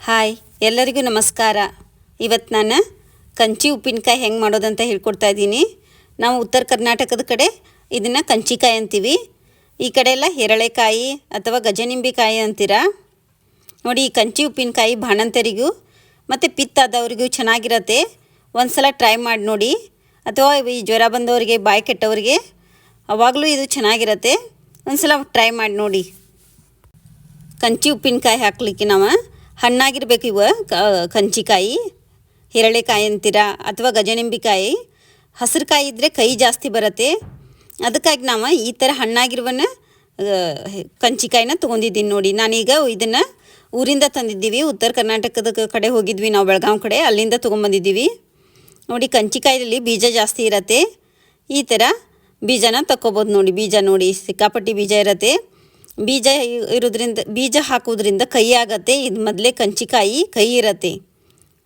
Hi, ಎಲ್ಲರಿಗೂ ನಮಸ್ಕಾರ. ಇವತ್ತು ನಾನು ಕಂಚಿ ಉಪ್ಪಿನಕಾಯಿ ಹೆಂಗೆ ಮಾಡೋದಂತ ಹೇಳ್ಕೊಡ್ತಾ ಇದ್ದೀನಿ. ನಾವು ಉತ್ತರ ಕರ್ನಾಟಕದ ಕಡೆ ಇದನ್ನು ಕಂಚಿಕಾಯಿ ಅಂತೀವಿ. ಈ ಕಡೆ ಎಲ್ಲ ಹೆರಳೆಕಾಯಿ ಅಥವಾ ಗಜನಿಂಬಿಕಾಯಿ ಅಂತೀರ? ನೋಡಿ, ಈ ಕಂಚಿ ಉಪ್ಪಿನಕಾಯಿ ಬಾಣಂತರಿಗೂ ಮತ್ತು ಪಿತ್ತಾದವ್ರಿಗೂ ಚೆನ್ನಾಗಿರತ್ತೆ. ಒಂದು ಸಲ ಟ್ರೈ ಮಾಡಿ ನೋಡಿ. ಅಥವಾ ಈ ಜ್ವರ ಬಂದವರಿಗೆ, ಬಾಯಿ ಕೆಟ್ಟವ್ರಿಗೆ ಅವಾಗಲೂ ಇದು ಚೆನ್ನಾಗಿರತ್ತೆ. ಒಂದು ಸಲ ಟ್ರೈ ಮಾಡಿ ನೋಡಿ. ಕಂಚಿ ಉಪ್ಪಿನಕಾಯಿ ಹಾಕ್ಲಿಕ್ಕೆ ನಾವು ಹಣ್ಣಾಗಿರ್ಬೇಕು ಇವ ಕಂಚಿಕಾಯಿ, ಹಿರಳೆಕಾಯಿ ಅಂತೀರ, ಅಥವಾ ಗಜನಿಂಬಿಕಾಯಿ. ಹಸಿರು ಕಾಯಿ ಇದ್ದರೆ ಕೈ ಜಾಸ್ತಿ ಬರುತ್ತೆ. ಅದಕ್ಕಾಗಿ ನಾವು ಈ ಥರ ಹಣ್ಣಾಗಿರುವನ ಕಂಚಿಕಾಯಿನ ತೊಗೊಂಡಿದ್ದೀನಿ ನೋಡಿ. ನಾನೀಗ ಇದನ್ನು ಊರಿಂದ ತಂದಿದ್ದೀವಿ. ಉತ್ತರ ಕರ್ನಾಟಕದ ಕಡೆ ಹೋಗಿದ್ವಿ ನಾವು ಬೆಳಗಾವಿ ಕಡೆ. ಅಲ್ಲಿಂದ ತೊಗೊಂಬಂದಿದ್ದೀವಿ. ನೋಡಿ ಕಂಚಿಕಾಯಲ್ಲಿ ಬೀಜ ಜಾಸ್ತಿ ಇರತ್ತೆ. ಈ ಥರ ಬೀಜನ ತಕ್ಕೋಬೋದು ನೋಡಿ. ಬೀಜ ನೋಡಿ, ಸಿಕ್ಕಾಪಟ್ಟಿ ಬೀಜ ಇರತ್ತೆ. ಬೀಜ ಇರೋದ್ರಿಂದ, ಬೀಜ ಹಾಕೋದ್ರಿಂದ ಕೈ ಆಗತ್ತೆ. ಇದು ಮೊದಲೇ ಕಂಚಿಕಾಯಿ, ಕೈ ಇರತ್ತೆ.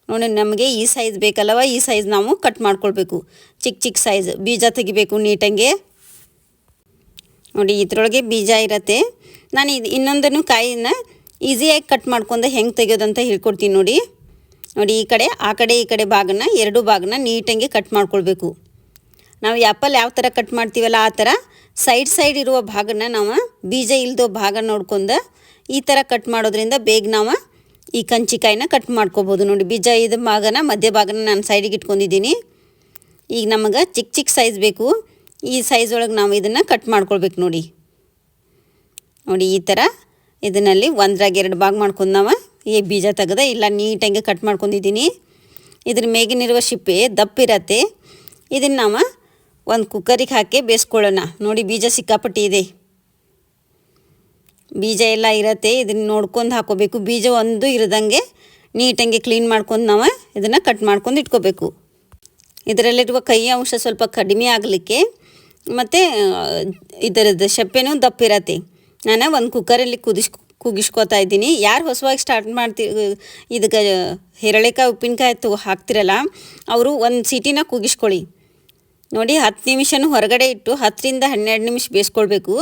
ನೋಡಿ, ನಮಗೆ ಈ ಸೈಜ್ ಬೇಕಲ್ಲವ? ಈ ಸೈಜ್ ನಾವು ಕಟ್ ಮಾಡ್ಕೊಳ್ಬೇಕು. ಚಿಕ್ಕ ಚಿಕ್ಕ ಸೈಜ್ ಬೀಜ ತೆಗಿಬೇಕು ನೀಟಂಗೆ. ನೋಡಿ, ಇದರೊಳಗೆ ಬೀಜ ಇರತ್ತೆ. ನಾನು ಇದು ಇನ್ನೊಂದನ್ನು ಕಾಯಿನ ಈಸಿಯಾಗಿ ಕಟ್ ಮಾಡ್ಕೊಂಡು ಹೆಂಗೆ ತೆಗೆಯೋದಂತ ಹೇಳ್ಕೊಡ್ತೀನಿ ನೋಡಿ. ನೋಡಿ, ಈ ಕಡೆ, ಆ ಕಡೆ, ಈ ಕಡೆ ಭಾಗನ, ಎರಡು ಭಾಗನ ನೀಟಂಗೆ ಕಟ್ ಮಾಡ್ಕೊಳ್ಬೇಕು. ನಾವು ಆ್ಯಪಲ್ ಯಾವ ಥರ ಕಟ್ ಮಾಡ್ತೀವಲ್ಲ ಆ ಥರ ಸೈಡ್ ಸೈಡ್ ಇರುವ ಭಾಗನ ನಾವು ಬೀಜ ಇಲ್ದೋ ಭಾಗ ನೋಡ್ಕೊಂಡು ಈ ಥರ ಕಟ್ ಮಾಡೋದ್ರಿಂದ ಬೇಗ ನಾವು ಈ ಕಂಚಿಕಾಯಿನ ಕಟ್ ಮಾಡ್ಕೋಬೋದು. ನೋಡಿ, ಬೀಜ ಇದ ಭಾಗನ ಮಧ್ಯ ಭಾಗನ ನಾನು ಸೈಡಿಗೆ ಇಟ್ಕೊಂಡಿದ್ದೀನಿ. ಈಗ ನಮಗೆ ಚಿಕ್ಕ ಚಿಕ್ಕ ಸೈಜ್ ಬೇಕು. ಈ ಸೈಜ್ ಒಳಗೆ ನಾವು ಇದನ್ನು ಕಟ್ ಮಾಡ್ಕೊಳ್ಬೇಕು ನೋಡಿ. ನೋಡಿ, ಈ ಥರ ಇದನ್ನಲ್ಲಿ ಒಂದ್ರಾಗ ಎರಡು ಭಾಗ ಮಾಡ್ಕೊಂಡು ನಾವು ಈ ಬೀಜ ತೆಗೆದ ಇಲ್ಲ ನೀಟಾಗಿ ಕಟ್ ಮಾಡ್ಕೊಂಡಿದ್ದೀನಿ. ಇದ್ರ ಮೇಗಿನಿರುವ ಶಿಪ್ಪೆ ದಪ್ಪ ಇರತ್ತೆ. ಇದನ್ನು ನಾವು ಒಂದು ಕುಕ್ಕರಿಗೆ ಹಾಕಿ ಬೇಯಿಸ್ಕೊಳ್ಳೋಣ. ನೋಡಿ ಬೀಜ ಸಿಕ್ಕಾಪಟ್ಟಿ ಇದೆ ಬೀಜ ಎಲ್ಲ ಇರತ್ತೆ, ಇದನ್ನು ನೋಡ್ಕೊಂಡು ಹಾಕೋಬೇಕು. ಬೀಜ ಒಂದು ಇರದಂಗೆ ನೀಟಂಗೆ ಕ್ಲೀನ್ ಮಾಡ್ಕೊಂಡು ನಾವು ಇದನ್ನು ಕಟ್ ಮಾಡ್ಕೊಂಡು ಇಟ್ಕೋಬೇಕು. ಇದರಲ್ಲಿರುವ ಕೈ ಅಂಶ ಸ್ವಲ್ಪ ಕಡಿಮೆ ಆಗಲಿಕ್ಕೆ ಮತ್ತು ಇದರದ್ದು ಶಪ್ಪೆನೂ ದಪ್ಪ ಇರತ್ತೆ ನಾನು ಒಂದು ಕುಕ್ಕರಲ್ಲಿ ಕುದಿಸ್ ಕುಗಿಸ್ಕೋತಾ ಇದ್ದೀನಿ. ಯಾರು ಹೊಸವಾಗಿ ಸ್ಟಾರ್ಟ್ ಮಾಡ್ತಿ, ಇದಕ್ಕೆ ಹೆರಳೆಕಾಯಿ, ಉಪ್ಪಿನಕಾಯಿ ತು, ಹಾಕ್ತಿರಲ್ಲ, ಅವರು ಒಂದು ಸೀಟಿನ ಕುಗಿಸ್ಕೊಳ್ಳಿ. ನೋಡಿ ಹತ್ತು ನಿಮಿಷನೂ ಹೊರಗಡೆ ಇಟ್ಟು ಹತ್ತರಿಂದ ಹನ್ನೆರಡು ನಿಮಿಷ ಬೇಯಿಸ್ಕೊಳ್ಬೇಕು.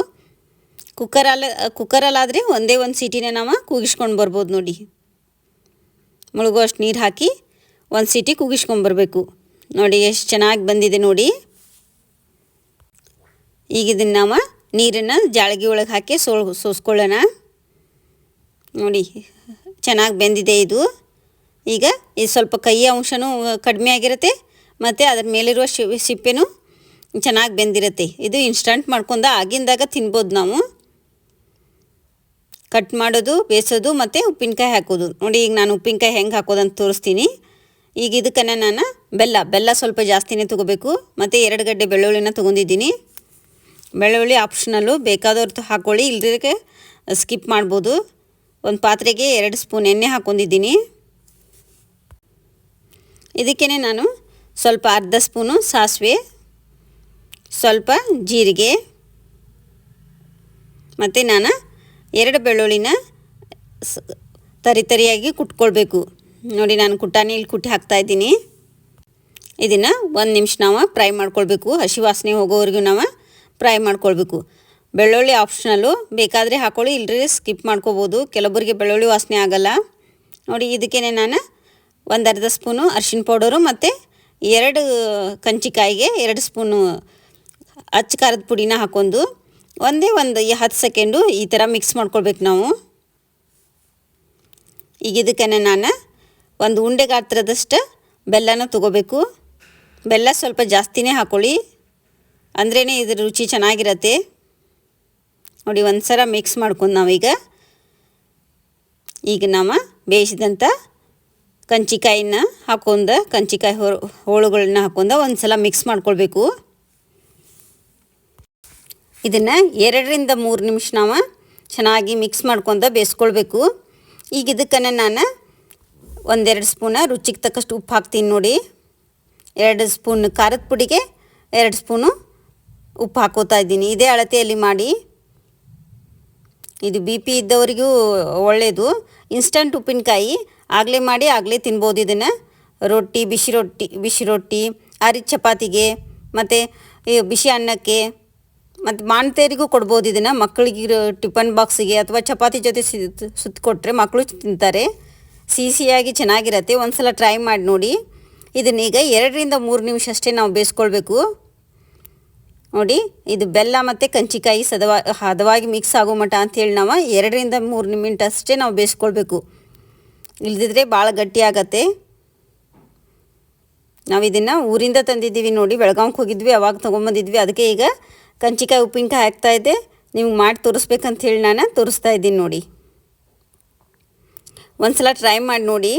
ಕುಕ್ಕರಲ್ಲಿ ಕುಕ್ಕರಲ್ಲಾದರೆ ಒಂದೇ ಒಂದು ಸೀಟಿನ ನಾವು ಕೂಗಿಸ್ಕೊಂಡು ಬರ್ಬೋದು ನೋಡಿ. ಮುಳುಗೋ ಅಷ್ಟು ನೀರು ಹಾಕಿ ಒಂದು ಸೀಟಿ ಕೂಗಿಸ್ಕೊಂಬರ್ಬೇಕು ನೋಡಿ ಎಷ್ಟು ಚೆನ್ನಾಗಿ ಬಂದಿದೆ ನೋಡಿ. ಈಗ ಇದನ್ನು ನಾವು ನೀರನ್ನು ಜಾಳಗಿ ಒಳಗೆ ಹಾಕಿ ಸೋಳ್, ಸೋಸ್ಕೊಳ್ಳೋಣ. ನೋಡಿ ಚೆನ್ನಾಗಿ ಬೆಂದಿದೆ ಇದು. ಈಗ ಇದು ಸ್ವಲ್ಪ ಕೈ ಅಂಶನೂ ಕಡಿಮೆ ಆಗಿರುತ್ತೆ. ಮತ್ತು ಅದ್ರ ಮೇಲಿರುವ ಶಿ, ಸಿಪ್ಪೆನೂ ಚೆನ್ನಾಗಿ ಬೆಂದಿರುತ್ತೆ. ಇದು ಇನ್ಸ್ಟಂಟ್ ಮಾಡ್ಕೊಂಡು ಆಗಿಂದಾಗ ತಿನ್ಬೋದು ನಾವು. ಕಟ್ ಮಾಡೋದು, ಬೇಯಿಸೋದು ಮತ್ತು ಉಪ್ಪಿನಕಾಯಿ ಹಾಕೋದು. ನೋಡಿ ಈಗ ನಾನು ಉಪ್ಪಿನಕಾಯಿ ಹೆಂಗೆ ಹಾಕೋದಂತ ತೋರಿಸ್ತೀನಿ. ಈಗ ಇದಕ್ಕನ್ನು ನಾನು ಬೆಲ್ಲ ಬೆಲ್ಲ ಸ್ವಲ್ಪ ಜಾಸ್ತಿನೇ ತೊಗೋಬೇಕು. ಮತ್ತು ಎರಡು ಗಡ್ಡೆ ಬೆಳ್ಳುಳ್ಳಿನ ತೊಗೊಂಡಿದ್ದೀನಿ. ಬೆಳ್ಳುಳ್ಳಿ ಆಪ್ಷನಲ್ಲು ಬೇಕಾದವ್ರದ್ದು ಹಾಕ್ಕೊಳ್ಳಿ ಇಲ್ಲದಕ್ಕೆ ಸ್ಕಿಪ್ ಮಾಡ್ಬೋದು. ಒಂದು ಪಾತ್ರೆಗೆ ಎರಡು ಸ್ಪೂನ್ ಎಣ್ಣೆ ಹಾಕ್ಕೊಂಡಿದ್ದೀನಿ ಇದಕ್ಕೇ ನಾನು ಸ್ವಲ್ಪ ಅರ್ಧ ಸ್ಪೂನು ಸಾಸಿವೆ, ಸ್ವಲ್ಪ ಜೀರಿಗೆ, ಮತ್ತು ನಾನು ಎರಡು ಬೆಳ್ಳುಳ್ಳಿನ ಸ್, ತರಿ ತರಿಯಾಗಿ ಕುಟ್ಕೊಳ್ಬೇಕು. ನೋಡಿ, ನಾನು ಕುಟ್ಟಾಣಿಲಿ ಕುಟ್ಟಿ ಹಾಕ್ತಾಯಿದ್ದೀನಿ ಇದನ್ನು ಒಂದು ನಿಮಿಷ ನಾವು ಫ್ರೈ ಮಾಡ್ಕೊಳ್ಬೇಕು. ಹಸಿ ವಾಸನೆ ಹೋಗೋವರೆಗೂ ನಾವು ಫ್ರೈ ಮಾಡ್ಕೊಳ್ಬೇಕು. ಬೆಳ್ಳುಳ್ಳಿ ಆಪ್ಷನಲ್ಲು ಬೇಕಾದರೆ ಹಾಕೊಳ್ಳಿ ಇಲ್ಲರಿ ಸ್ಕಿಪ್ ಮಾಡ್ಕೋಬೋದು. ಕೆಲವೊಬ್ಬರಿಗೆ ಬೆಳ್ಳುಳ್ಳಿ ವಾಸನೆ ಆಗೋಲ್ಲ. ನೋಡಿ ಇದಕ್ಕೇ ನಾನು ಒಂದು ಅರ್ಧ ಸ್ಪೂನು ಅರ್ಶಿಣ ಪೌಡರು ಮತ್ತು ಎರಡು ಕಂಚಿಕಾಯಿಗೆ ಎರಡು ಸ್ಪೂನು ಅಚ್ಚ ಖಾರದ ಪುಡಿನ ಹಾಕ್ಕೊಂಡು ಒಂದೇ ಒಂದು ಹತ್ತು ಸೆಕೆಂಡು ಈ ಥರ ಮಿಕ್ಸ್ ಮಾಡ್ಕೊಳ್ಬೇಕು ನಾವು. ಈಗ ಇದಕ್ಕೆ ನಾನು ಒಂದು ಉಂಡೆ ಗಾತ್ರದಷ್ಟು ಬೆಲ್ಲನ ತೊಗೋಬೇಕು. ಬೆಲ್ಲ ಸ್ವಲ್ಪ ಜಾಸ್ತಿನೇ ಹಾಕೊಳ್ಳಿ. ಅಂದ್ರೇ ಇದ್ರ ರುಚಿ ಚೆನ್ನಾಗಿರತ್ತೆ. ನೋಡಿ ಒಂದು ಸಲ ಮಿಕ್ಸ್ ಮಾಡ್ಕೊಂಡು ನಾವೀಗ ಈಗ ನಾವು ಬೇಯಿಸಿದಂಥ ಕಂಚಿಕಾಯಿನ ಹಾಕೊಂಡು, ಕಂಚಿಕಾಯಿ ಹೋಳುಗಳನ್ನ ಹಾಕೊಂಡು ಒಂದು ಸಲ ಮಿಕ್ಸ್ ಮಾಡ್ಕೊಳ್ಬೇಕು. ಇದನ್ನು ಎರಡರಿಂದ ಮೂರು ನಿಮಿಷ ನಾವು ಚೆನ್ನಾಗಿ ಮಿಕ್ಸ್ ಮಾಡ್ಕೊಂಡು ಬೇಯಿಸ್ಕೊಳ್ಬೇಕು ಈಗ ಇದಕ್ಕನ್ನು ನಾನು ಒಂದೆರಡು ಸ್ಪೂನ ರುಚಿಗೆ ತಕ್ಕಷ್ಟು ಉಪ್ಪು ಹಾಕ್ತೀನಿ ನೋಡಿ. ಎರಡು ಸ್ಪೂನ್ ಖಾರದ ಪುಡಿಗೆ ಎರಡು ಸ್ಪೂನು ಉಪ್ಪು ಹಾಕೋತಾ ಇದ್ದೀನಿ. ಇದೇ ಅಳತೆಯಲ್ಲಿ ಮಾಡಿ. ಇದು ಬಿ ಪಿ ಇದ್ದವರಿಗೂ ಒಳ್ಳೆಯದು ಇನ್ಸ್ಟಂಟ್ ಉಪ್ಪಿನಕಾಯಿ. ಆಗಲೇ ಮಾಡಿ ಆಗಲೇ ತಿನ್ಬೋದು ಇದನ್ನು. ರೊಟ್ಟಿ, ಬಿಸಿ ರೊಟ್ಟಿ ಬಿಸಿ ರೊಟ್ಟಿ, ಅರಿ ಚಪಾತಿಗೆ, ಮತ್ತು ಬಿಸಿ ಅನ್ನಕ್ಕೆ, ಮತ್ತು ಮಾಣ್ತೇರಿಗೂ ಕೊಡ್ಬೋದು ಇದನ್ನು. ಮಕ್ಕಳಿಗೆ ಟಿಫನ್ ಬಾಕ್ಸಿಗೆ ಅಥವಾ ಚಪಾತಿ ಜೊತೆ ಸುತ್ತ ಕೊಟ್ಟರೆ ಮಕ್ಕಳು ತಿಂತಾರೆ. ಸಿಹಿ ಸಿಹಿಯಾಗಿ ಚೆನ್ನಾಗಿರತ್ತೆ. ಒಂದು ಸಲ ಟ್ರೈ ಮಾಡಿ ನೋಡಿ. ಇದನ್ನೀಗ ಎರಡರಿಂದ ಮೂರು ನಿಮಿಷ ಅಷ್ಟೇ ನಾವು ಬೇಯಿಸ್ಕೊಳ್ಬೇಕು. ನೋಡಿ, ಇದು ಬೆಲ್ಲ ಮತ್ತು ಕಂಚಿಕಾಯಿ ಸದವಾ, ಹದವಾಗಿ ಮಿಕ್ಸ್ ಆಗೋ ಮಟ ಅಂಥೇಳಿ ನಾವು ಎರಡರಿಂದ ಮೂರು ನಿಮಿಷ ಅಷ್ಟೇ ನಾವು ಬೇಯಿಸ್ಕೊಳ್ಬೇಕು. ಇಲ್ದಿದ್ರೆ ಭಾಳ ಗಟ್ಟಿ ಆಗತ್ತೆ. ನಾವು ಇದನ್ನು ಊರಿಂದ ತಂದಿದ್ದೀವಿ ನೋಡಿ ಬೆಳಗಾವಿಗೆ ಹೋಗಿದ್ವಿ, ಅವಾಗ ತೊಗೊಂಬಂದಿದ್ವಿ. ಅದಕ್ಕೆ ಈಗ ಕಂಚಿಕಾಯಿ, ಉಪ್ಪಿನಕಾಯಿ ಹಾಕ್ತಾ ಇದ್ದೆ. ನಿಮ್ಗೆ ಮಾಡಿ ತೋರಿಸ್ಬೇಕಂತ ಹೇಳಿ ನಾನು ತೋರಿಸ್ತಾ ಇದ್ದೀನಿ ನೋಡಿ. ಒಂದು ಸಲ ಟ್ರೈ ಮಾಡಿ ನೋಡಿ.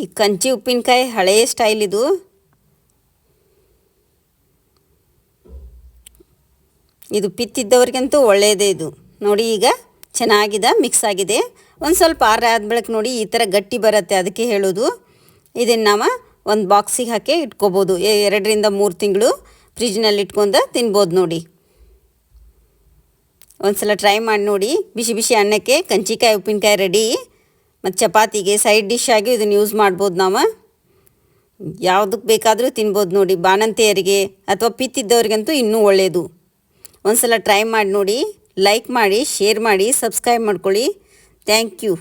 ಈ ಕಂಚಿ, ಉಪ್ಪಿನಕಾಯಿ ಹಳೆಯ ಸ್ಟೈಲ್ ಇದು. ಇದು ಪಿತ್ತಿದ್ದವ್ರಿಗಂತೂ ಒಳ್ಳೆಯದೇ ಇದು. ನೋಡಿ ಈಗ ಚೆನ್ನಾಗಿದೆ ಮಿಕ್ಸ್ ಆಗಿದೆ. ಒಂದು ಸ್ವಲ್ಪ ಆರ ಆದ ಬಳಿಕ ನೋಡಿ ಈ ಥರ ಗಟ್ಟಿ ಬರುತ್ತೆ ಅದಕ್ಕೆ ಹೇಳೋದು. ಇದನ್ನು ನಾವು ಒಂದು ಬಾಕ್ಸಿಗೆ ಹಾಕಿ ಇಟ್ಕೋಬೋದು. ಎರಡರಿಂದ ಮೂರು ತಿಂಗಳು ಫ್ರಿಜ್ನಲ್ಲಿ ಇಟ್ಕೊಂಡು ತಿನ್ಬೋದು ನೋಡಿ. ಒಂದು ಸಲ ಟ್ರೈ ಮಾಡಿ ನೋಡಿ. ಬಿಸಿ ಬಿಸಿ ಅನ್ನಕ್ಕೆ ಕಂಚಿಕಾಯಿ, ಉಪ್ಪಿನಕಾಯಿ ರೆಡಿ ಮತ್ತು ಚಪಾತಿಗೆ ಸೈಡ್ ಡಿಶ್ ಆಗಿ ಇದನ್ನು ಯೂಸ್ ಮಾಡ್ಬೋದು ನಾವು. ಯಾವುದಕ್ಕೆ ಬೇಕಾದರೂ ತಿನ್ಬೋದು ನೋಡಿ. ಬಾಣಂತಿಯರಿಗೆ ಅಥವಾ ಪಿತ್ತಿದ್ದವ್ರಿಗಂತೂ ಇನ್ನೂ ಒಳ್ಳೆಯದು ಒಂದು ಸಲ ಟ್ರೈ ಮಾಡಿ ನೋಡಿ ಲೈಕ್ ಮಾಡಿ ಶೇರ್ ಮಾಡಿ ಸಬ್ಸ್ಕ್ರೈಬ್ ಮಾಡ್ಕೊಳ್ಳಿ. Thank you